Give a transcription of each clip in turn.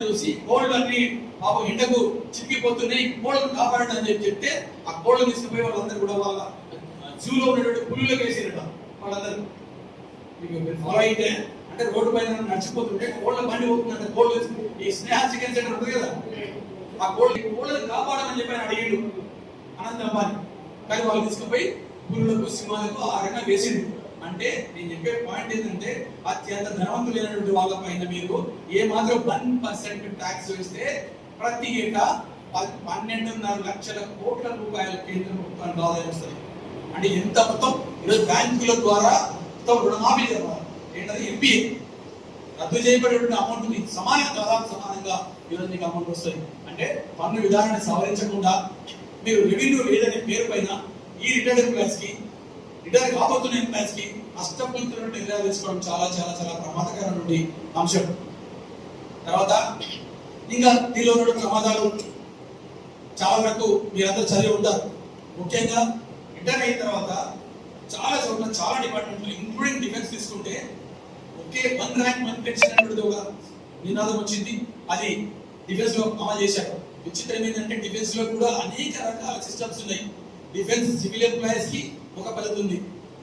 చూసి కోళ్ళు అన్ని పాపం ఎండకు చిక్కిపోతున్నాయి కోళ్ళను కాపాడండి అని చెప్పి చెప్తే ఆ కోళ్ళను తీసుకుపోయి వాళ్ళందరూ కూడా వాళ్ళ జూలో ఉన్నటువంటి పులులకు వేసిరట వాళ్ళందరూ. మీకు ఫాలో అయితే అంటే రోడ్డు పైన నడిచిపోతుంటే కోళ్ళ బండి పోతుందంటే కోళ్ళు ఈ స్నేహ చికెన్ సెంటర్ ఉంది కదా? ఆ కోళ్ళు కోళ్ళను కోళ్ళని కాపాడమని చెప్పి ఆయన అడిగిండు. అనంత అంబానీ కానీ వాళ్ళు తీసుకుపోయి పులులకు సింహాలకు ఆ రకంగా వేసిండు. అంటే నేను చెప్పే పాయింట్ ఏంటంటే అత్యంత ధనవంతులైనటువంటి వాళ్ళ పైన మీరు ఏ మాత్రం వన్ పర్సెంట్ ట్యాక్స్ వేస్తే ప్రతి ఏటా పన్నెండున్నర లక్షల కోట్ల రూపాయల కేంద్ర ప్రభుత్వానికి ఆదాయం వస్తుంది. అంటే ఎంత మొత్తం? ఈరోజు బ్యాంకుల ద్వారా మొత్తం రుణమాఫీ జరగాలి ఏంటది? ఎంపీఏ రద్దు చేయబడినటువంటి అమౌంట్ మీకు సమానంగా దాదాపు సమానంగా ఈరోజు నీకు అమౌంట్ వస్తుంది. అంటే పన్ను విధానాన్ని సవరించకుండా మీరు రెవెన్యూ లేదనే పేరు పైన ఈ రిటైర్డ్ క్లాస్కి రిటైర్ కాబోతున్న ఎంప్లాయీస్కి నుండి నిర్ణయాలు తీసుకోవడం చాలా చాలా చాలా ప్రమాదకరమైనటువంటి అంశం. తర్వాత ఇంకా దీనిలో ఉన్న ప్రమాదాలు చాలా వరకు మీరందరూ చదివి ఉంటారు. ముఖ్యంగా రిటైర్ అయిన తర్వాత చాలా చోట్ల చాలా డిపార్ట్మెంట్లు ఇంక్లూడింగ్ డిఫెన్స్ తీసుకుంటే ఒకే వన్ ర్యాంక్ వన్ పెన్షన్ అనేది ఒక నినాదం వచ్చింది. అది డిఫెన్స్లో అమలు చేశారు. విచిత్రం ఏంటంటే డిఫెన్స్లో కూడా అనేక రకాల సిస్టమ్స్ ఉన్నాయి. డిఫెన్స్ సివిల్ ఎంప్లాయీస్కి ఒక పద్ధతి ఉంది.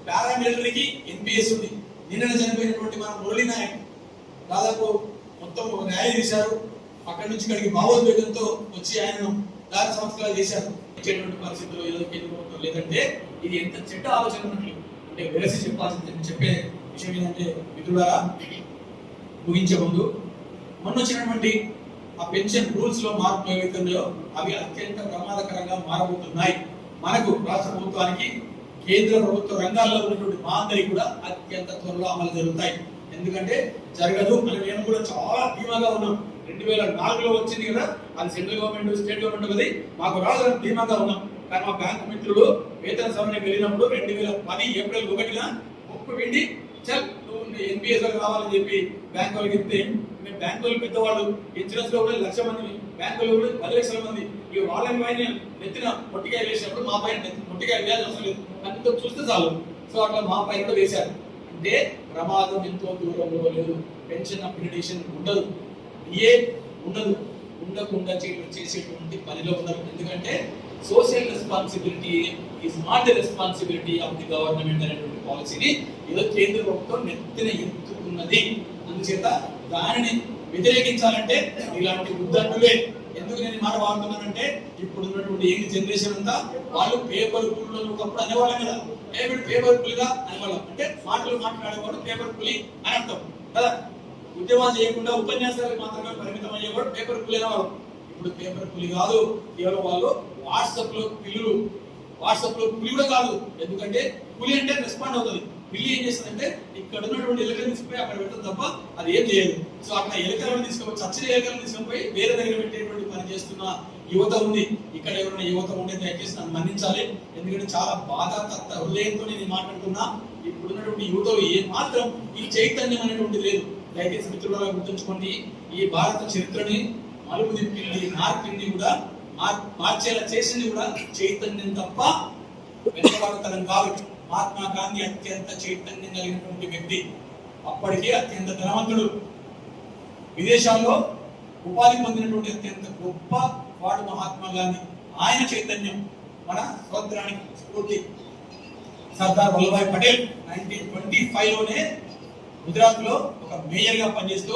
పారామిలిటరీకి ఎన్పిఎస్ ఉంది. నిన్న చనిపోయినటువంటి మన మురళీ నాయక్ దాదాపు మొత్తం న్యాయం చేశారు. అక్కడి నుంచి ఇక్కడికి భావోద్వేగంతో వచ్చి ఆయనను దారి సంస్కారాలు చేశారు. ఇచ్చేటువంటి పరిస్థితుల్లో ఏదో కేంద్ర ప్రభుత్వం లేదంటే ఇది ఎంత చెడ్డ ఆలోచన ఉన్నట్లు అంటే వెలసి చెప్పాల్సింది చెప్పే విషయం ఏంటంటే మిత్రులారా ముగించే ముందు మొన్న వచ్చినటువంటి ఆ పెన్షన్ రూల్స్లో మార్పు ఏవైతే అవి అత్యంత ప్రమాదకరంగా మారబోతున్నాయి. మనకు రాష్ట్ర ప్రభుత్వానికి కేంద్ర ప్రభుత్వ రంగాల్లో ఉన్నటువంటి మా కూడా అత్యంత త్వరలో అమలు జరుగుతాయి. ఎందుకంటే జరగదు అని మేము కూడా చాలా ధీమాగా ఉన్నాం. రెండు వేల నాలుగులో వచ్చింది కదా అది సెంట్రల్ గవర్నమెంట్ స్టేట్ గవర్నమెంట్ అది మాకు రాదని ధీమాగా ఉన్నాం. కానీ మా బ్యాంకు మిత్రులు వేతన సవరణకి వెళ్ళినప్పుడు రెండు వేల పది ఏప్రిల్ ఒకటిన ముప్పు పిండి చల్ నువ్వు ఎన్పిఎస్ కావాలని చెప్పి బ్యాంక్ వాళ్ళకి ఇస్తే మేము బ్యాంక్ వాళ్ళు పెద్దవాళ్ళు. ఇన్సూరెన్స్లో కూడా లక్ష మంది బ్యాంక్ వాళ్ళు కూడా పది లక్షల మంది. ఈ వాళ్ళ పైన నెత్తిన మొట్టికాయ వేసినప్పుడు మా పైన నెత్తి మొట్టికాయ వేయాల్సి అవసరం లేదు. అంతా చూస్తే చాలు. సో అట్లా మా పైన కూడా వేశారు. అంటే ప్రమాదం ఎంతో దూరంలో లేదు. పెన్షన్ అప్లికేషన్ ఉండదు. ఏ ఉండదు. ఉండకుండా చేసేటువంటి పనిలో ఉన్నారు. ఎందుకంటే social responsibility is not the responsibility of the government అనేటువంటి పాలసీని ఏదో కేంద్ర ప్రభుత్వం నెత్తిన ఎత్తుకున్నది. అందుచేత దానిని వ్యతిరేకించాలంటే ఇలాంటి ఉద్దండులే. ఎందుకు నేను మాట వాడుతున్నానంటే ఇప్పుడు ఉన్నటువంటి ఏంటి జనరేషన్ అంతా వాళ్ళు పేపర్ పుల్లు ఒకప్పుడు అనేవాళ్ళం కదా. ఏ పేపర్ పులిగా అనేవాళ్ళం. అంటే మాటలు మాట్లాడేవాడు పేపర్ పులి అని అర్థం. కదా? ఉద్యమాలు చేయకుండా ఉపన్యాసాలకు మాత్రమే పరిమితం అయ్యేవాడు పేపర్ పులి అనేవాళ్ళం. ఇప్పుడు పేపర్ పులి కాదు కేవలం వాళ్ళు వాట్సాప్లో పిల్లులు వాట్సాప్లో పులి కూడా కాదు. ఎందుకంటే పులి అంటే రెస్పాండ్ అవుతుంది. పిల్లి ఏం చేస్తుందంటే ఇక్కడ ఉన్నటువంటి ఎలుకలు తీసుకుపోయి అక్కడ పెట్టడం తప్ప అది ఏం చేయదు. సో అక్కడ ఎలుకలను తీసుకుపోయి చచ్చిన ఎలుకలను తీసుకుపోయి వేరే దగ్గర పెట్టేటువంటి పని చేస్తున్న యువత ఉంది. ఇక్కడ ఎవరైనా యువత ఉంటే దయచేసి నన్ను మన్నించాలి. ఎందుకంటే చాలా బాధ తత్త హృదయంతో నేను మాట్లాడుతున్నా ఇప్పుడున్నటువంటి యువతలో ఏ మాత్రం ఈ చైతన్యం అనేటువంటి లేదు. దయచేసి మిత్రులుగా గుర్తుంచుకోండి ఈ భారత చరిత్రని మలుపు తిప్పింది మార్పింది కూడా మార్చేలా చేసింది కూడా చైతన్యం తప్ప వెనుకబడతనం కాదు. మహాత్మా గాంధీ అత్యంత చైతన్యం కలిగినటువంటి వ్యక్తి. అప్పటికే అత్యంత ధనవంతుడు. విదేశాల్లో ఉపాధి పొందినటువంటి అత్యంత గొప్ప వాడు మహాత్మా గాంధీ. ఆయన చైతన్యం మన స్వతంత్రానికి స్ఫూర్తి. సర్దార్ వల్లభాయ్ పటేల్ నైన్టీన్ ట్వంటీ ఫైవ్లోనే ఒక మేయర్గా పనిచేస్తూ